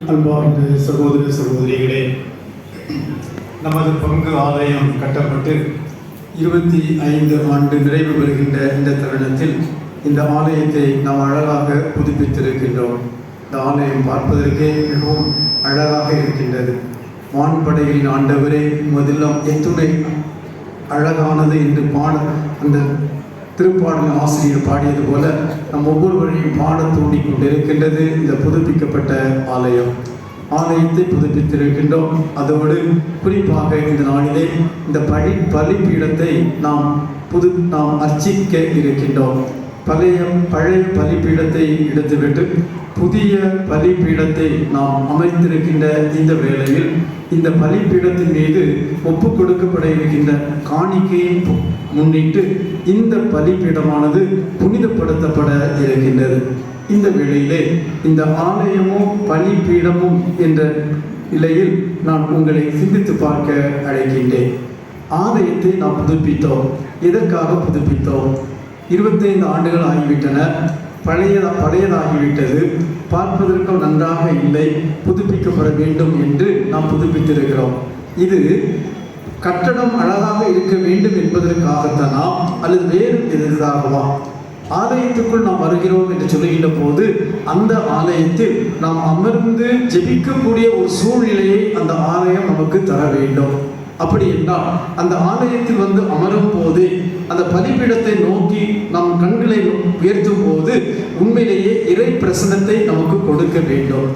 அன்பார்ந்த சகோதர சகோதரிகளே நமது பங்கு ஆலயம் கட்டப்பட்டு இருபத்தி ஐந்து ஆண்டு நிறைவு பெறுகின்ற இந்த தருணத்தில் இந்த ஆலயத்தை நாம் அழகாக புதுப்பித்திருக்கின்றோம். இந்த ஆலயம் பார்ப்பதற்கே மிகவும் அழகாக இருக்கின்றது. வான்படையில் ஆண்டவரே முதலாம் எத்துணை அழகானது என்று பாட அந்த திருப்பாடல் ஆசிரியர் பாடியது போல நம் ஒவ்வொருவரையும் பாட தூண்டி கொண்டிருக்கின்றது இந்த புதுப்பிக்கப்பட்ட ஆலயம். ஆலயத்தை புதுப்பித்திருக்கின்றோம். அதோடு குறிப்பாக இந்த நாளிலே இந்த பழி பலிப்பீடத்தை நாம் புது நாம் அர்ச்சிக்க இருக்கின்றோம். பழைய பழைய பலிப்பீடத்தை எடுத்துவிட்டு புதிய பலிப்பீடத்தை நாம் அமைத்திருக்கின்ற இந்த வேளையில் இந்த பலிப்பீடத்தின் மீது ஒப்பு கொடுக்கப்பட இருக்கின்ற காணிக்கையை முன்னிட்டு இந்த பலிப்பீடமானது புனிதப்படுத்தப்பட இருக்கின்றது. இந்த வேளையிலே இந்த ஆலயமும் பலிப்பீடமும் என்ற நிலையில் நான் உங்களை சிந்தித்து பார்க்க அழைக்கின்றேன். ஆலயத்தை நாம் புதுப்பித்தோம். எதற்காக புதுப்பித்தோம்? இருபத்தைந்து ஆண்டுகள் ஆகிவிட்டன. பழைய பழையதாகிவிட்டது. பார்ப்பதற்கும் நன்றாக இல்லை. புதுப்பிக்கப்பட வேண்டும் என்று நாம் புதுப்பித்திருக்கிறோம். இது கட்டடம் அழகாக இருக்க வேண்டும் என்பதற்காகத்தானா அல்லது வேறு எதற்காகவா? ஆலயத்துக்குள் நாம் வருகிறோம் என்று சொல்லுகின்ற போது அந்த ஆலயத்தில் நாம் அமர்ந்து ஜெபிக்கக்கூடிய ஒரு சூழ்நிலையை அந்த ஆலயம் நமக்கு தர வேண்டும். அப்படி என்றால் அந்த ஆலயத்தில் வந்து அமரும் போது அந்த பலிபீடத்தை நோக்கி நம் கண்களை உயர்த்தும் போது உண்மையிலேயே இறை பிரசனத்தை நமக்கு கொடுக்க வேண்டும்.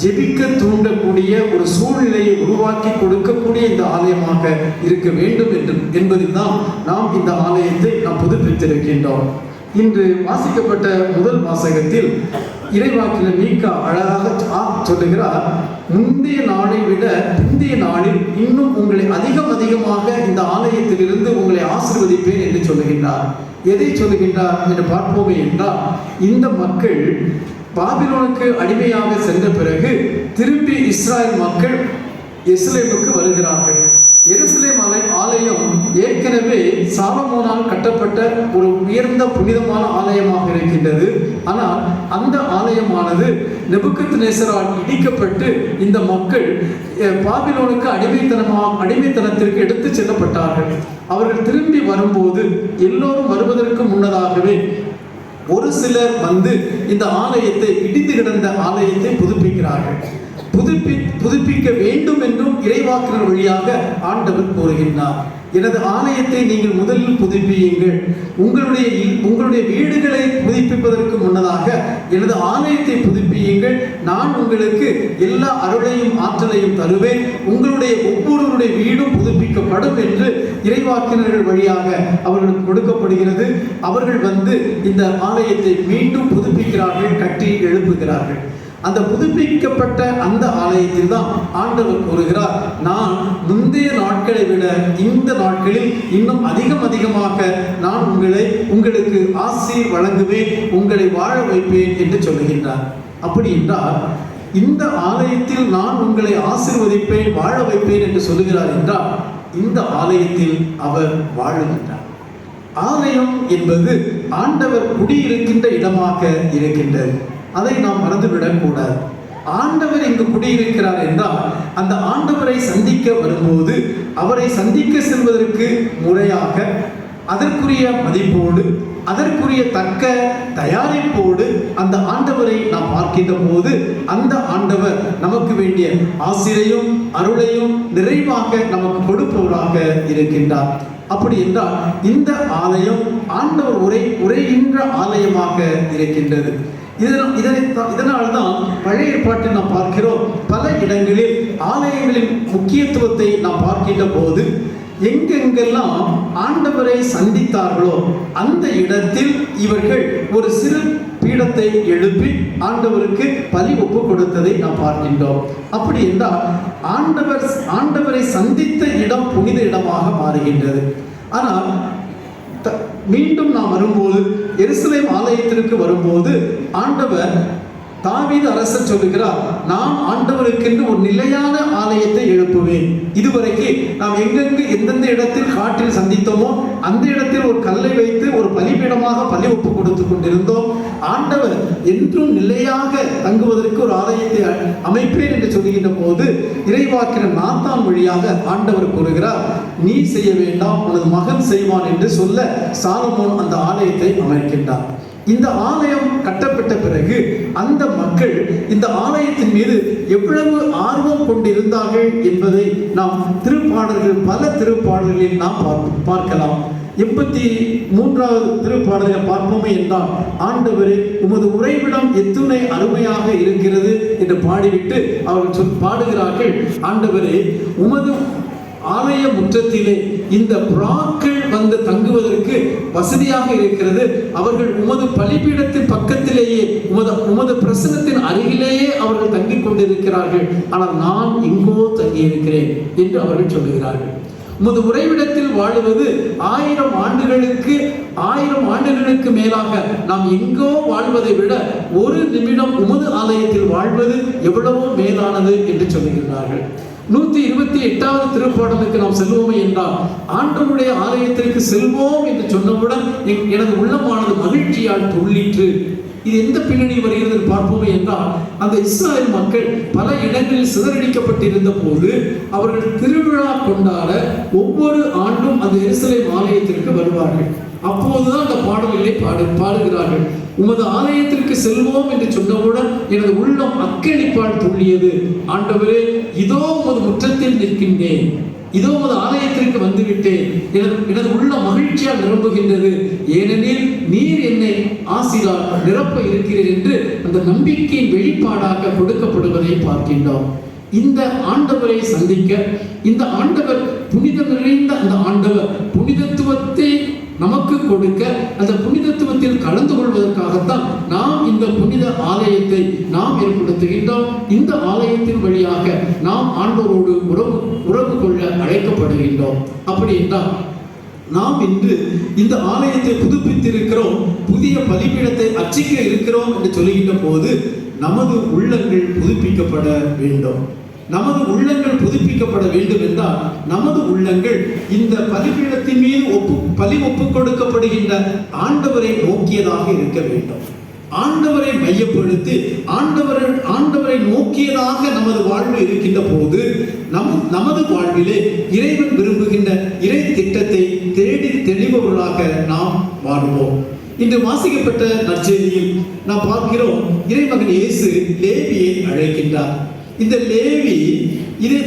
ஜெபிக்க தூண்டக்கூடிய ஒரு சூழ்நிலையை உருவாக்கி கொடுக்கக்கூடிய இந்த ஆலயமாக இருக்க வேண்டும் என்று என்பதில் தான் நாம் இந்த ஆலயத்தை நாம் புதுப்பித்திருக்கின்றோம். இன்று வாசிக்கப்பட்ட முதல் வாசகத்தில் இறைவாக்கில மீக்கா அழகாக ஆ- சொல்லுகிறார் முந்தைய நாளை விட முந்தைய நாளில் இன்னும் உங்களை அதிகம் அதிகமாக இந்த ஆலயத்திலிருந்து உங்களை ஆசீர்வதிப்பேன் என்று சொல்லுகின்றார். எதை சொல்லுகின்றார் என்று பார்ப்போமே என்றால் இந்த மக்கள் பாபிலோனுக்கு அடிமையாக சென்ற பிறகு திருப்பி இஸ்ராயல் மக்கள் எருசலேமுக்கு வருகிறார்கள். எருசலேம் அலை ஆலயம் ஏற்கனவே சாலமோனால் கட்டப்பட்ட ஒரு உயர்ந்த புனிதமான ஆலயமாக இருக்கின்றது. ஆனால் அந்த ஆலயமானது நெபுக்கத் நேசரால் இடிக்கப்பட்டு இந்த மக்கள் பாபிலோனுக்கு அடிமைத்தனமாக அடிமைத்தனத்திற்கு எடுத்து செல்லப்பட்டார்கள். அவர்கள் திரும்பி வரும்போது எல்லோரும் வருவதற்கு முன்னதாகவே ஒரு சிலர் வந்து இந்த ஆலயத்தை இடிந்து கிடந்த ஆலயத்தை புதுப்பிக்கிறார்கள். புதுப்பி புதுப்பிக்க வேண்டும் என்றும் இறைவாக்கினர் வழியாக ஆண்டவர் கூறுகின்றார். எனது ஆலயத்தை நீங்கள் முதலில் புதுப்பியுங்கள். உங்களுடைய உங்களுடைய வீடுகளை புதுப்பிப்பதற்கு முன்னதாக எனது ஆலயத்தை புதுப்பியுங்கள். நான் உங்களுக்கு எல்லா அருளையும் ஆற்றலையும் தருவேன். உங்களுடைய ஒவ்வொருவருடைய வீடும் புதுப்பிக்கப்படும் என்று இறைவாக்கினர்கள் வழியாக அவர்களுக்கு கொடுக்கப்படுகிறது. அவர்கள் வந்து இந்த ஆலயத்தை மீண்டும் புதுப்பிக்கிறார்கள் கட்டி எழுப்புகிறார்கள். அந்த புதுப்பிக்கப்பட்ட அந்த ஆலயத்தில் தான் ஆண்டவர் கூறுகிறார் நான் முந்தைய நாட்களை விட இந்த நாட்களில் இன்னும் அதிகம் அதிகமாக நான் உங்களை உங்களுக்கு ஆசி வழங்குவேன் உங்களை வாழ வைப்பேன் என்று சொல்லுகின்றார். அப்படி என்றால் இந்த ஆலயத்தில் நான் உங்களை ஆசிர்வதிப்பேன் வாழ வைப்பேன் என்று சொல்லுகிறார் என்றால் இந்த ஆலயத்தில் அவர் வாழுகின்றார். ஆலயம் என்பது ஆண்டவர் குடியிருக்கின்ற இடமாக இருக்கின்றது. அதை நாம் மறந்துவிடக் கூடாது. ஆண்டவர் இங்கு குடியிருக்கிறார் என்றால் அந்த ஆண்டவரை சந்திக்க வரும்போது அவரை சந்திக்க செல்வதற்கு முறையாக அதற்குரிய மதிப்போடு அதற்குரிய தக்க தயாரிப்போடு அந்த ஆண்டவரை நாம் பார்க்கின்ற போது அந்த ஆண்டவர் நமக்கு வேண்டிய ஆசிரியையும் அருளையும் நிறைவாக நமக்கு கொடுப்பவராக இருக்கின்றார். அப்படி என்றால் இந்த ஆலயம் ஆண்டவர் உரை உரைகின்ற ஆலயமாக இருக்கின்றது. இதனால் இதனை இதனால் தான் பழைய ஏற்பாட்டில் நாம் பார்க்கிறோம். பல இடங்களில் ஆலயங்களின் முக்கியத்துவத்தை நாம் பார்க்கின்ற போது எங்கெங்கெல்லாம் ஆண்டவரை சந்தித்தார்களோ அந்த இடத்தில் இவர்கள் ஒரு சிறு பீடத்தை எழுப்பி ஆண்டவருக்கு பலி ஒப்பு கொடுத்ததை நாம் பார்க்கின்றோம். அப்படி என்றால் ஆண்டவர் ஆண்டவரை சந்தித்த இடம் புனித இடமாக மாறுகின்றது. ஆனால் த- மீண்டும் நாம் வரும்போது எருசலேம் ஆலயத்திற்கு வரும்போது ஆண்டவர் தாவீது அரசர் சொல்லுகிறார் நாம் ஆண்டவருக்கென்று ஒரு நிலையான ஆலயத்தை எழுப்புவேன். இதுவரைக்கு நாம் எங்கெங்கு எந்தெந்த இடத்தில் காட்டில் சந்தித்தோமோ அந்த இடத்தில் ஒரு கல்லை வைத்து ஒரு பலிபீடமாக பலி ஒப்பு கொடுத்து கொண்டிருந்தோம். ஆண்டவர் என்றும் நிலையாக தங்குவதற்கு ஒரு ஆலயத்தை அமைப்பேன் என்று சொல்லுகின்ற போது இறைவாக்கின நாத்தான் வழியாக ஆண்டவர் கூறுகிறார் நீ செய்ய வேண்டாம் உனது மகன் செய்வான் என்று சொல்ல சாலமோன் அந்த ஆலயத்தை அமைக்கின்றார். இந்த ஆலயம் கட்டப்பட்ட பிறகு அந்த மக்கள் இந்த ஆலயத்தின் மீது எவ்வளவு ஆர்வம் கொண்டிருந்தார்கள் என்பதை நாம் திருப்பாடல்கள் பல திருப்பாடல்களில் நாம் பார்க்கலாம். எண்பத்தி மூன்றாவது திருப்பாடலை பார்ப்போமே என்றால் ஆண்டவரே உமது உறைவிடம் எத்துணை அருமையாக இருக்கிறது என்று பாடிவிட்டு அவர்கள் சொல் பாடுகிறார்கள். ஆண்டவரே உமது ஆலய முற்றத்திலே இந்த புறாக்கள் வந்து தங்குவதற்கு வசதியாக இருக்கிறது. அவர்கள் உமது பலிபீடத்தின் பக்கத்திலேயே உமது உமது பிரசனத்தின் அருகிலேயே அவர்கள் தங்கிக் கொண்டிருக்கிறார்கள். ஆனால் நான் எங்கோ தங்கியிருக்கிறேன் என்று அவர்கள் சொல்லுகிறார்கள். உமது உறைவிடத்தில் வாழுவது ஆயிரம் ஆண்டுகளுக்கு ஆயிரம் ஆண்டுகளுக்கு மேலாக நாம் எங்கோ வாழ்வதை விட ஒரு நிமிடம் உமது ஆலயத்தில் வாழ்வது எவ்வளவோ மேலானது என்று சொல்லுகிறார்கள். நூத்தி இருபத்தி எட்டாவது திருப்பாடலுக்கு நாம் செல்வோமே என்றால் ஆண்டவருடைய ஆலயத்திற்கு செல்வோம் என்று சொன்னவுடன் என்- எனது உள்ளமானது மகிழ்ச்சியால் துள்ளிற்று. இது எந்த பின்னணி வருகிறது பார்ப்போமே என்றால் அந்த இஸ்ராயல் மக்கள் பல இடங்களில் சிதறடிக்கப்பட்டிருந்த போது அவர்கள் திருவிழா கொண்டாட ஒவ்வொரு ஆண்டும் அந்த இஸ்ரேல் ஆலயத்திற்கு வருவார்கள். அப்போதுதான் அந்த பாடல்களை பாடு பாடுகிறார்கள். உமது ஆலயத்திற்கு செல்வோம் என்று சொன்னவுடன் எனது உள்ளம் அக்களிப்பால் துள்ளியது ஆண்டவரே இதோ உமது முற்றத்தில் நிற்கின்றேன். இதோ உமது ஆலயத்திற்கு வந்துவிட்டேன். எனது எனது உள்ள மகிழ்ச்சியால் நிரம்புகின்றது. ஏனெனில் நீர் என்னை ஆசிரால் நிரப்ப இருக்கிறீர் என்று அந்த நம்பிக்கையின் வெளிப்பாடாக கொடுக்கப்படுவதை பார்க்கின்றோம். இந்த ஆண்டவரை சந்திக்க இந்த ஆண்டவர் புனிதம் நிறைந்த அந்த ஆண்டவர் புனிதத்துவ கொடுக்க அந்த புனிதத்துவத்தில் கலந்து கொள்வதற்காகத்தான் நாம் இந்த புனித ஆலயத்தை நாம் ஏற்படுத்துகின்றோம். இந்த ஆலயத்தின் வழியாக நாம் ஆண்டவரோடு உறவு உறவு கொள்ள அழைக்கப்படுகின்றோம். அப்படி என்றால் நாம் இன்று இந்த ஆலயத்தை புதுப்பித்திருக்கிறோம் புதிய பலிபீடத்தை அச்சிக்க இருக்கிறோம் என்று சொல்லுகின்ற போது நமது உள்ளங்கள் புதுப்பிக்கப்பட வேண்டும். நமது உள்ளங்கள் புதுப்பிக்கப்பட வேண்டும் என்றால் நமது உள்ளங்கள் இந்த பலிபீடத்தின் மீது ஒப்பு பலி ஒப்பு கொடுக்கப்படுகின்ற ஆண்டவரை நோக்கியதாக இருக்க வேண்டும். ஆண்டவரை மையப்படுத்தி ஆண்டவரை ஆண்டவரை நோக்கியதாக நமது வாழ்வு இருக்கின்ற போது நம் நமது வாழ்விலே இறைவன் விரும்புகின்ற இறை திட்டத்தை தேடி தெளிபவர்களாக நாம் வாழ்வோம். இன்று வாசிக்கப்பட்ட நற்செய்தியில் நாம் பார்க்கிறோம் இறைமகன் இயேசு லேவியை அழைக்கின்றார். இந்த லேவி இது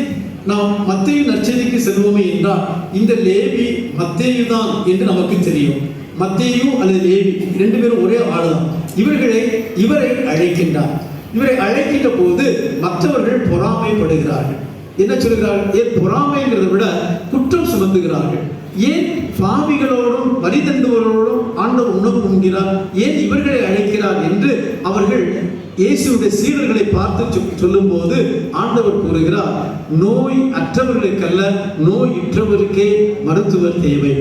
நாம் மத்திய நற்செய்திக்கு செல்வோமே என்றால் இந்த லேவி மத்தேயு தான் என்று நமக்கு தெரியும். மத்தேயு அல்லது லேவி ரெண்டு பேரும் ஒரே ஆளுதான். இவர்களை இவரை அழைக்கின்றார். இவரை அழைக்கின்ற போது மற்றவர்கள் பொறாமைப்படுகிறார்கள். என்ன சொல்கிறார்கள்? ஏன் பொறாமைங்கிறதை விட குற்றம் சுமந்துகிறார்கள். ஏன் பாவிகளோடும் வரி தந்துவர்களோடும் ஆண்டவர் உணவு உண்கிறார்? ஏன் இவர்களை அழைக்கிறார் என்று அவர்கள் இயேசுடைய சீடர்களை பார்த்து சொ- சொல்லும்போது ஆண்டவர் கூறுகிறார் நோய் அற்றவர்களுக்கல்ல நோய் இற்றவருக்கே மருத்துவர் தேவை.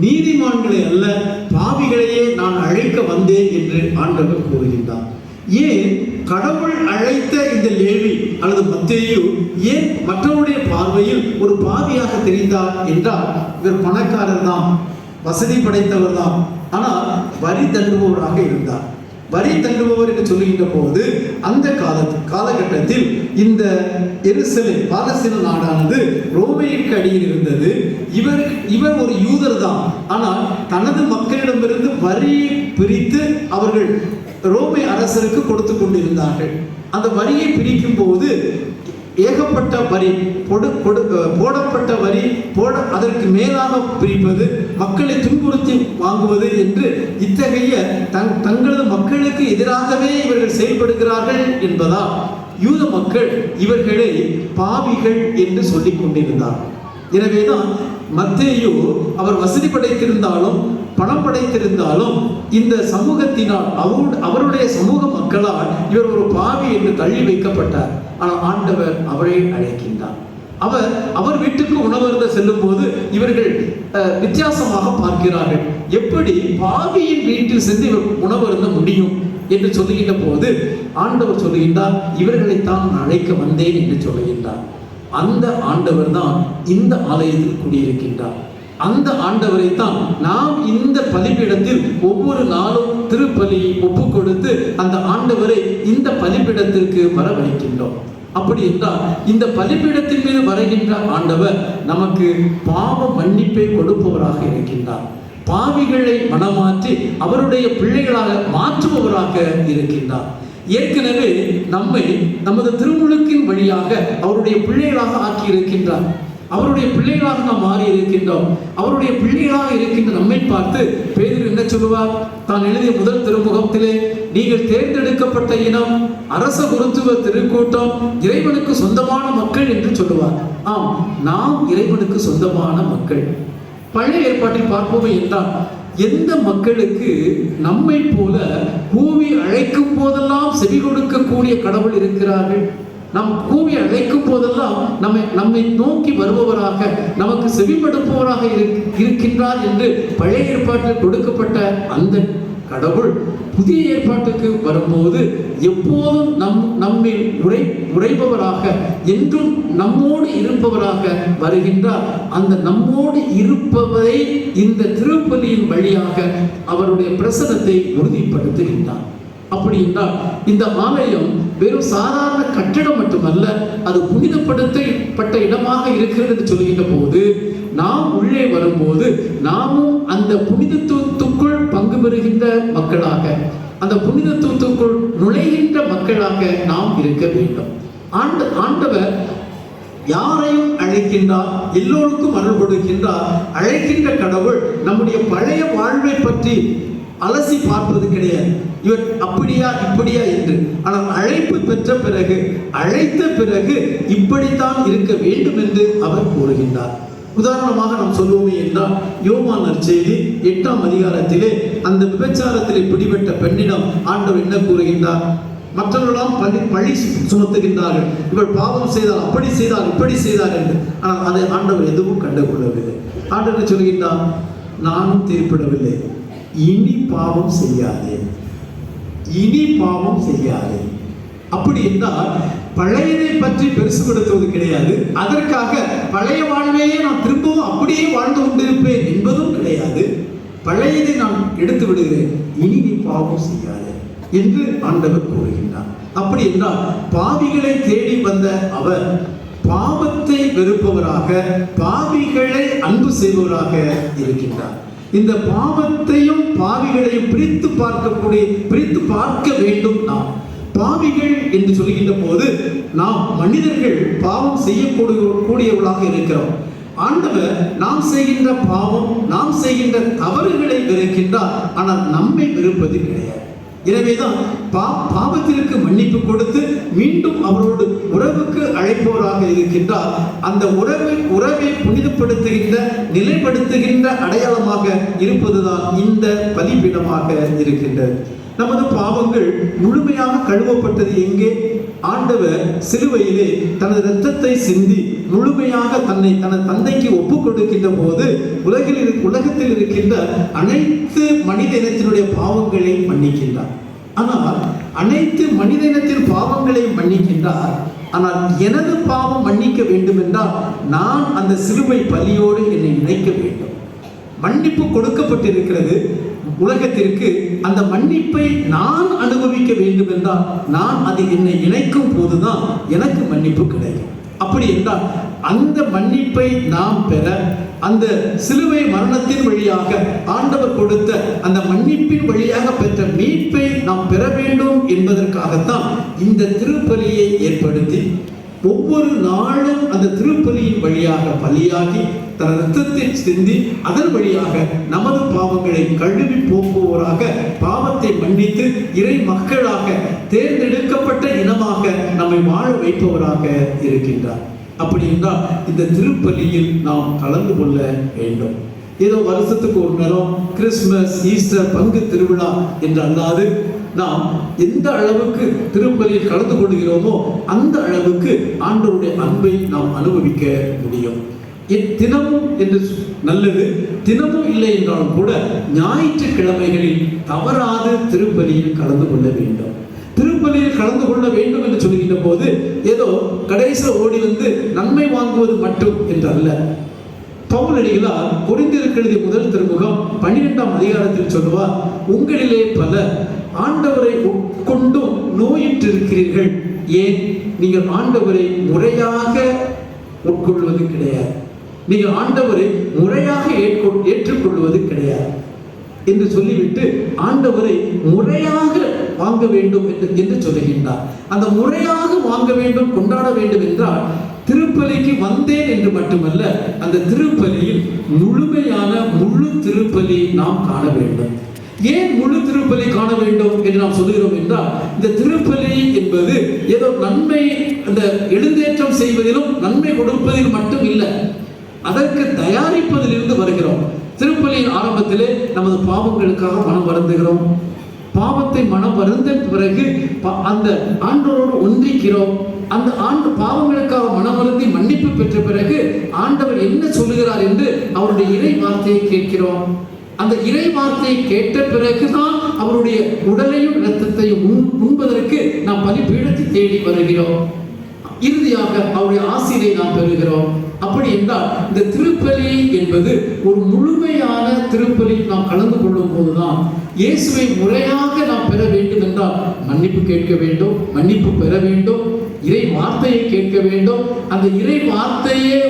நீதிமான்களை அல்ல பாவிகளையே நான் அழைக்க வந்தேன் என்று ஆண்டவர் கூறுகின்றார். ஏன் கடவுள் அழைத்த இந்த லேவி அல்லது மத்தேயு ஏன் மற்றவருடைய பார்வையில் ஒரு பாவியாக தெரிந்தார் என்றால் இவர் பணக்காரர் தான் வசதி படைத்தவர் தான். ஆனால் வரி தள்ளுபவராக இருந்தார். வரி தண்டுபவர் என்று சொல்லுகின்ற போது அந்த காலத்து காலகட்டத்தில் இந்த எருசலே பாலஸ்தீன நாடானது ரோமைக்கு அடியில் இருந்தது. இவர் இவர் ஒரு யூதர் தான். ஆனால் தனது மக்களிடமிருந்து வரியை பிரித்து அவர்கள் ரோமை அரசருக்கு கொடுத்து கொண்டிருந்தார்கள். அந்த வரியை பிரிக்கும் போது ஏகப்பட்ட வரி பொடு கொடு போடப்பட்ட வரி போட அதற்கு மேலாக பிரிப்பது மக்களை துன்புறுத்தி வாங்குவது என்று இத்தகைய தங் தங்களது மக்களுக்கு எதிராகவே இவர்கள் செயல்படுகிறார்கள் என்பதால் யூத மக்கள் இவர்களை பாவிகள் என்று சொல்லிக் கொண்டிருந்தார். எனவேதான் மத்தேயு அவர் வசதி படைத்திருந்தாலும் பணம் படைத்திருந்தாலும் இந்த சமூகத்தினால் அவருடைய சமூக மக்களால் இவர் ஒரு பாவி என்று தள்ளி வைக்கப்பட்டார். ஆனால் ஆண்டவர் அவரை அழைக்கின்றார். அவர் அவர் வீட்டுக்கு உணவருந்த செல்லும் போது இவர்கள் அஹ், வித்தியாசமாக பார்க்கிறார்கள். எப்படி பாவியின் வீட்டில் சென்று இவர் உணவருந்த முடியும் என்று சொல்லுகின்ற போது ஆண்டவர் சொல்லுகின்றார் இவர்களைத்தான் நான் அழைக்க வந்தேன் என்று சொல்லுகின்றார். அந்த ஆண்டவர் தான் இந்த ஆலயத்தில் குடியிருக்கின்றார். அந்த ஆண்டவரை தான் நாம் இந்த பலிபீடத்தில் ஒவ்வொரு நாளும் திருப்பலி ஒப்பு கொடுத்து அந்த ஆண்டவரை இந்த பலிபீடத்திற்கு வர வைக்கின்றோம் அப்படி என்றால் இந்த பலிபீடத்தின் மீது வருகின்ற ஆண்டவர் நமக்கு பாவ மன்னிப்பை கொடுப்பவராக இருக்கின்றார். பாவிகளை மனமாற்றி அவருடைய பிள்ளைகளாக மாற்றுபவராக இருக்கின்றார். ஏற்கனவே நம்மை நமது திருமுழுக்கின் வழியாக அவருடைய பிள்ளைகளாக ஆக்கி இருக்கின்றார் அவருடைய பிள்ளைகளாக நாம் மாறி இருக்கின்றோம். அவருடைய பிள்ளைகளாக இருக்கின்ற நம்மை பார்த்து பேதர் என்ன சொல்லுவார்? தான் எழுதிய முதல் திருமுகத்திலே நீங்கள் தேர்ந்தெடுக்கப்பட்ட இனம் அரச குருத்துவ திருக்கூட்டம் இறைவனுக்கு சொந்தமான மக்கள் என்று சொல்லுவார். ஆம் நாம் இறைவனுக்கு சொந்தமான மக்கள். பழைய ஏற்பாட்டில் பார்ப்போமே என்றால் எந்த மக்களுக்கு நம்மை போல கூவி அழைக்கும் போதெல்லாம் செவி கொடுக்கக்கூடிய கடவுள் இருக்கிறார்கள்? நாம் கூவி அழைக்கும் போதெல்லாம் நம்மை நம்மை நோக்கி வருபவராக நமக்கு செவிமடுப்பவராக இருக்கின்றார் என்று பழைய ஏற்பாட்டில் கொடுக்கப்பட்ட அந்த கடவுள் புதிய ஏற்பாட்டுக்கு வரும்போது எப்போதும் நம் நம்மில் உரை உரைபவராக என்றும் நம்மோடு இருப்பவராக வருகின்றார். அந்த நம்மோடு இருப்பவரை இந்த திருப்பலியின் வழியாக அவருடைய பிரசனத்தை உறுதிப்படுத்துகின்றார். அப்படி என்றால் இந்த ஆலயம் வெறும் சாதாரண கட்டிடம் மட்டுமல்ல அது புனிதப்படுத்தப்பட்ட இடமாக இருக்கிறது என்று சொல்கின்ற போது நாம் உள்ளே வரும்போது நாமும் அந்த புனிதத்துவத்துக்குள் பங்கு பெறுகின்ற மக்களாக அந்த புனிதத்துவத்துக்குள் நுழைகின்ற மக்களாக நாம் இருக்க வேண்டும். ஆண்ட ஆண்டவர் யாரையும் அழைக்கின்றார் எல்லோருக்கும் அருள் கொடுக்கின்றார் அழைக்கின்ற கடவுள் நம்முடைய பழைய வாழ்வை பற்றி அலசி பார்ப்பது கிடையாது. இவர் அப்படியா இப்படியா என்று. ஆனால் அழைப்பு பெற்ற பிறகு அழைத்த பிறகு இப்படித்தான் இருக்க வேண்டும் என்று அவர் கூறுகின்றார். உதாரணமாக நாம் சொல்லுவோமே என்றால் யோவான் நற்செய்தி எட்டாம் அதிகாரத்திலே அந்த விபச்சாரத்திலே பிடிபட்ட பெண்ணிடம் ஆண்டவர் என்ன கூறுகின்றார்? மற்றவர்களாம் பழி பழி சுமத்துகின்றார்கள். இவள் பாவம் செய்தால் அப்படி செய்தால் இப்படி செய்தார் என்று. ஆனால் அதை ஆண்டவர் எதுவும் கண்டுகொள்ளவில்லை. ஆண்டவர் சொல்கின்றார்? நானும் தீர்ப்பிடவில்லை இனி பாவம் செய்யாதே. இனி பாவம் செய்யாதே. அப்படி என்றால் பழையதை பற்றி பெருசுபடுத்துவது கிடையாது. அதற்காக பழைய வாழ்வையே நான் திரும்பவும் அப்படியே வாழ்ந்து கொண்டிருப்பேன் என்பதும் கிடையாது. பழையதை நான் எடுத்து விடுகிறேன். இனி நீ பாவம் செய்யாதே என்று ஆண்டவர் கூறுகின்றார். அப்படி என்றால் பாவிகளை தேடி வந்த அவர் பாவத்தை வெறுப்பவராக பாவிகளை அன்பு செய்பவராக இருக்கின்றார். இந்த பாவத்தையும் பாவிகளையும் பிரித்து பார்க்கக்கூடிய பிரித்து பார்க்க வேண்டும் நாம். பாவிகள் என்று சொல்கின்ற போது நாம் மனிதர்கள் பாவம் செய்யக்கூடிய கூடியவர்களாக இருக்கிறோம். ஆண்டவர் நாம் செய்கின்ற பாவம் நாம் செய்கின்ற தவறுகளை வெறுக்கின்றார். ஆனால் நம்மை வெறுப்பது கிடையாது. எனவேதான் பா பாவத்திற்கு மன்னிப்பு கொடுத்து மீண்டும் அவரோடு உறவுக்கு அழைப்பவராக இருக்கின்றார். அந்த உறவை உறவை புனிதப்படுத்துகின்ற நிலைப்படுத்துகின்ற அடையாளமாக இருப்பதுதான் இந்த பலிபீடமாக இருக்கின்றது. நமது பாவங்கள் முழுமையாக கழுவப்பட்டது எங்கே? ஆண்டவர் சிலுவையிலே தனது இரத்தத்தை சிந்தி முழுமையாக தன்னை தனது தந்தைக்கு ஒப்புக் கொடுக்கின்ற போது உலகில் உலகத்தில் இருக்கின்ற அனைத்து மனித இனத்தினுடைய பாவங்களை மன்னிக்கின்றார். ஆனால் அனைத்து மனிதனத்தின் பாவங்களையும் மன்னிக்கின்றார். ஆனால் எனது பாவம் மன்னிக்க வேண்டும் என்றால் நான் அந்த சிலுவை பலியோடு என்னை இணைக்க வேண்டும். மன்னிப்பு கொடுக்கப்பட்டிருக்கிறது. உலகத்திற்கு அந்த மன்னிப்பை நான் அனுபவிக்க வேண்டும் என்றால் நான் அது என்னை இணைக்கும் போதுதான் எனக்கு மன்னிப்பு கிடைக்கும். அப்படி என்றால் அந்த மன்னிப்பை நாம் பெற அந்த சிலுவை மரணத்தின் வழியாக ஆண்டவர் கொடுத்த வேண்டும் என்பதற்காகத்தான் இந்த திருப்பலியை ஏற்படுத்தி ஒவ்வொரு நாளும் அந்த திருப்பலியின் வழியாக பலியாகி தன் ரத்தத்தை சிந்தி அதன் வழியாக நமது பாவங்களை கழுவி போக்குவோராக பாவத்தை மன்னித்து இறை மக்களாக தேர்ந்தெடுக்கப்பட்ட இனமாக நம்மை வாழ வைப்பவராக இருக்கின்றார். அப்படி என்றால் இந்த திருப்பலியில் நாம் கலந்து கொள்ள வேண்டும். ஏதோ வருஷத்துக்கு ஒரு நேரம் கிறிஸ்மஸ் ஈஸ்டர் பங்கு திருவிழா என்று அல்லாது நாம் எந்த அளவுக்கு திருப்பலியில் கலந்து கொள்கிறோமோ அந்த அளவுக்கு ஆண்டவருடைய அன்பை நாம் அனுபவிக்க முடியும். தினமும் என்று நல்லது தினமும் இல்லை என்றாலும் கூட ஞாயிற்றுக்கிழமைகளில் தவறாது திருப்பலியில் கலந்து கொள்ள வேண்டும். திருப்பலியில் கலந்து கொள்ள வேண்டும் என்று சொல்கின்ற போது ஏதோ கடைசியில் ஓடி வந்து நன்மை வாங்குவது மட்டும் என்றல்ல. அல்ல குறிந்திருக்கிறது முதல் திருமுகம் பன்னிரெண்டாம் அதிகாரத்தில் சொல்லுவார் உங்களிலே பலர் ஆண்டவரை உட்கொண்டும் நோயிற்றிருக்கிறீர்கள். ஏன்? நீங்கள் ஆண்டவரை முறையாக உட்கொள்வது கிடையாது. நீங்கள் ஆண்டவரை முறையாக ஏற்றுக்கொள்வது கிடையாது. என்று சொல்லிவிட்டு ஆண்டவரை முறையாக வாங்க வேண்டும் என்று என்று சொல்லுகின்றார். அந்த முறையாக வாங்க வேண்டும் கொண்டாட வேண்டும் என்றால் திருப்பலிக்கு வந்தேன் என்று மட்டுமல்ல அந்த திருப்பலியில் முழுமையான முழு திருப்பலி நாம் காண வேண்டும். ஏன் முழு திருப்பலி காண வேண்டும் என்று நாம் சொல்லுகிறோம் என்றால் இந்த திருப்பலி என்பது ஏதோ நன்மை அந்த எழுந்தேற்றம் செய்வதிலும் நன்மை கொடுப்பதில் மட்டும் இல்லை அதற்கு தயாரிப்பதிலிருந்து வருகிறோம். திருப்பலியின் ஆரம்பத்திலே நமது பாவங்களுக்காக மனம் வருந்துகிறோம். பாவத்தை மனம் வருந்த பிறகு அந்த ஆண்டவரோடு ஒன்றிக்கிறோம். அந்த ஆண்டு பாவங்களுக்காக மனம் வருந்தி மன்னிப்பு பெற்ற பிறகு ஆண்டவர் என்ன சொல்லுகிறார் என்று அவருடைய இறை வார்த்தையை கேட்கிறோம். அந்த இறை வார்த்தையை கேட்ட பிறகுதான் அவருடைய உடலையும் இரத்தத்தையும் உண்- உண்பதற்கு நாம் பலிபீடத்தை தேடி வருகிறோம். இறுதியாக அவருடைய ஆசிரியை நாம் பெறுகிறோம். அப்படி என்றால் இந்த திருப்பலி என்பது ஒரு முழுமையான திருப்பலி நாம் கலந்து கொள்ளும் போதுதான் இயேசுவை முறையாக நாம் பெற வேண்டும் என்றால் மன்னிப்பு கேட்க வேண்டும் மன்னிப்பு பெற வேண்டும் இறை வார்த்தையை கேட்க வேண்டும். அந்த இறை வார்த்தையே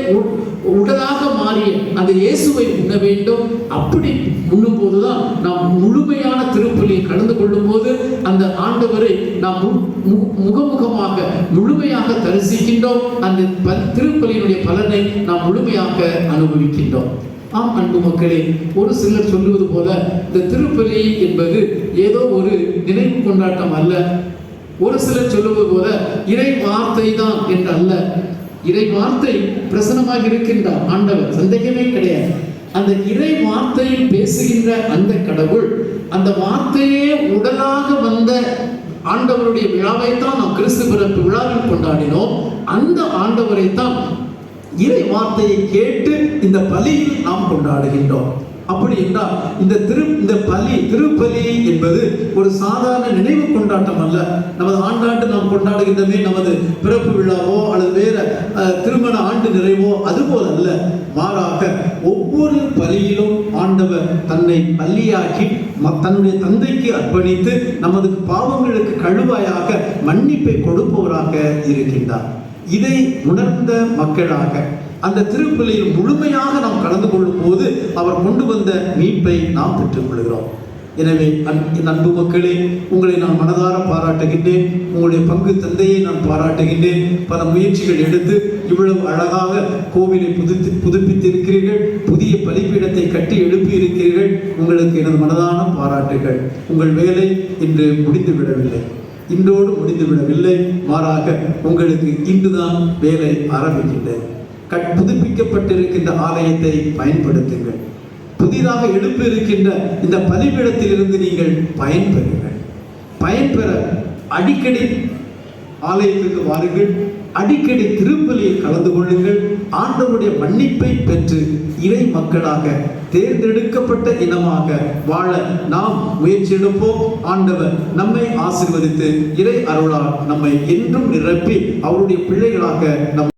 உடலாக மாறிய அந்த இயேசுவை உண்ண வேண்டும். அப்படி உண்ணும்போது தான் நாம் முழுமையான திருப்பலியை கலந்து கொள்ளும் போது அந்த ஆண்டவரை நாம் மு- மு- முகமுகமாக முழுமையாக தரிசிக்கின்றோம். அந்த ப- திருப்பலியினுடைய பலனை நாம் முழுமையாக அனுபவிக்கின்றோம். ஆம் அன்பு மக்களே ஒரு சிலர் சொல்லுவது போல இந்த திருப்பலி என்பது ஏதோ ஒரு நினைவு கொண்டாட்டம் அல்ல. ஒரு சிலர் சொல்லுவது போல இறை வார்த்தை தான் என்று அல்ல இறை வார்த்தை பிரசனமாக இருக்கின்றார் ஆண்டவர் சந்தேகமே கிடையாது. அந்த இறை வார்த்தையில் பேசுகின்ற அந்த கடவுள் அந்த வார்த்தையே உடலாக வந்த ஆண்டவருடைய விழாவை தான் நாம் கிறிஸ்து பிறப்பு விழாவில் கொண்டாடினோம். அந்த ஆண்டவரை தான் இறை வார்த்தையை கேட்டு இந்த பலியில் நாம் கொண்டாடுகின்றோம். அப்படி என்றால் இந்த திரு இந்த பலி திருப்பலி என்பது ஒரு சாதாரண நினைவு கொண்டாட்டம் அல்ல. நமது ஆண்டாண்டு நாம் கொண்டாடுகின்றமே நமது பிறப்பு விழாவோ அல்லது வேற திருமண ஆண்டு நிறைவோ அதுபோல் அல்ல. மாறாக ஒவ்வொரு பலியிலும் ஆண்டவர் தன்னை பள்ளியாக்கி தன்னுடைய தந்தைக்கு அர்ப்பணித்து நமது பாவங்களுக்கு கழுவாயாக மன்னிப்பை கொடுப்பவராக இருக்கின்றார். இதை உணர்ந்த மக்களாக அந்த திருப்பிள்ளையில் முழுமையாக நாம் கலந்து கொள்ளும் போது அவர் கொண்டு வந்த மீட்பை நாம் பெற்றுக்கொள்கிறோம் எனவே என் அன்பு மக்களே உங்களை நான் மனதார பாராட்டுகின்றேன். உங்களுடைய பங்கு தந்தையை நான் பாராட்டுகின்றேன். பல முயற்சிகள் எடுத்து இவ்வளவு அழகாக கோவிலை புதுத்து புதுப்பித்திருக்கிறீர்கள். புதிய பலிப்பீடத்தை கட்டி எழுப்பியிருக்கிறீர்கள். உங்களுக்கு எனது மனதான பாராட்டுகள். உங்கள் வேலை இன்று முடிந்து விடவில்லை இன்றோடு முடிந்து விடவில்லை மாறாக உங்களுக்கு இன்றுதான் வேலை ஆரம்பிக்கின்றது புதுப்பிக்கப்பட்டிருக்கின்ற ஆலயத்தை பயன்படுத்துங்கள். புதிதாக எடுப்பு இருக்கின்ற இந்த பலிபீடத்திலிருந்து நீங்கள் பயன்பெறுங்கள். பயன்பெற அடிக்கடி ஆலயத்துக்கு வாருங்கள். அடிக்கடி திருப்பலியில் கலந்து கொள்ளுங்கள். ஆண்டவருடைய மன்னிப்பை பெற்று இறை மக்களாக தேர்ந்தெடுக்கப்பட்ட இனமாக வாழ நாம் முயற்சி எடுப்போம் ஆண்டவர் நம்மை ஆசீர்வதித்து இறை அருளால் நம்மை என்றும் நிரப்பி அவருடைய பிள்ளைகளாக நம்